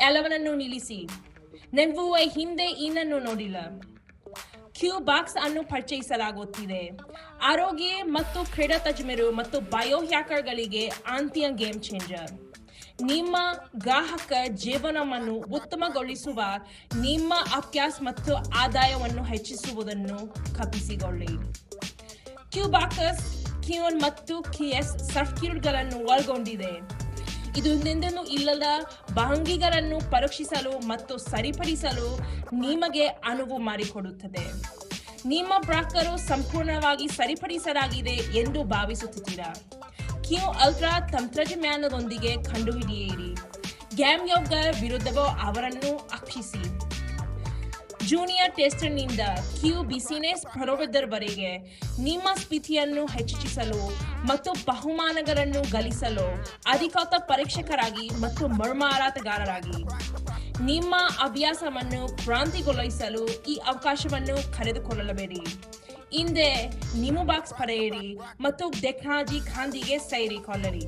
ಎಲ್ಲವನ್ನೂ ನಿಲ್ಲಿಸಿ. ನೆನಪುವ ಹಿಂದೆ ಏನನ್ನು ನೋಡಿಲ್ಲ. ಕ್ಯೂ ಬಾಕ್ಸ್ ಅನ್ನು ಪರಿಚಯಿಸಲಾಗುತ್ತಿದೆ. ಆರೋಗ್ಯ ಮತ್ತು ಕ್ರೀಡಾ ತಜ್ಞರು ಮತ್ತು ಬಯೋ ಹ್ಯಾಕರ್ಗಳಿಗೆ ಆಂತಿಯ ಗೇಮ್ ಚೇಂಜರ್. ನಿಮ್ಮ ಗ್ರಾಹಕ ಜೀವನವನ್ನು ಉತ್ತಮಗೊಳಿಸುವ, ನಿಮ್ಮ ಅಭ್ಯಾಸ ಮತ್ತು ಆದಾಯವನ್ನು ಹೆಚ್ಚಿಸುವುದನ್ನು ಕಪಿಸಿಕೊಳ್ಳಿ. ಕ್ಯೂಬಾಕಸ್ ಕ್ಯೂನ್ ಮತ್ತು ಕಿಯಸ್ ಸರ್ಕ್ಯೂಟ್ಗಳನ್ನು ಒಳಗೊಂಡಿದೆ. ಇದು ಹಿಂದೆಂದೂ ಇಲ್ಲದ ಭಂಗಿಗಳನ್ನು ಪರೀಕ್ಷಿಸಲು ಮತ್ತು ಸರಿಪಡಿಸಲು ನಿಮಗೆ ಅನುವು ಮಾಡಿಕೊಡುತ್ತದೆ. ನಿಮ್ಮ ಬ್ರಾಕರು ಸಂಪೂರ್ಣವಾಗಿ ಸರಿಪಡಿಸಲಾಗಿದೆ ಎಂದು ಭಾವಿಸುತ್ತೀರಾ ಕ್ಯೂ ಅಲ್ಟ್ರಾ ತಂತ್ರಜ್ಞಾನದೊಂದಿಗೆ ಕಂಡುಹಿಡಿಯಿರಿ. ಗ್ಯಾಮ್ ಯೋಗ ವಿರುದ್ಧವೋ ಅವರನ್ನು ಅಕ್ಷಿಸಿ. ಜೂನಿಯರ್ ಟೆಸ್ಟರ್ನಿಂದ ಕ್ಯೂ ಬಿಸಿನೆಸ್ ಪ್ರೊವೈಡರ್ವರೆಗೆ ನಿಮ್ಮ ಸ್ಥಿತಿಯನ್ನು ಹೆಚ್ಚಿಸಲು ಮತ್ತು ಬಹುಮಾನಗಳನ್ನು ಗಳಿಸಲು ಅಧಿಕೃತ ಪರೀಕ್ಷಕರಾಗಿ ಮತ್ತು ಮರುಮಾರಾಟಗಾರರಾಗಿ ನಿಮ್ಮ ಅಭ್ಯಾಸವನ್ನು ಕ್ರಾಂತಿಗೊಳಿಸಲು ಈ ಅವಕಾಶವನ್ನು ಕರೆದುಕೊಳ್ಳಬೇಡಿ. ಹಿಂದೆ ನಿಮ್ಮ ಬಾಕ್ಸ್ ಪಡೆಯಿರಿ ಮತ್ತು ಟೆಕ್ನಾಲಜಿ ಖಾಂದಿಗೆ ಸೇರಿಕೊಳ್ಳಿರಿ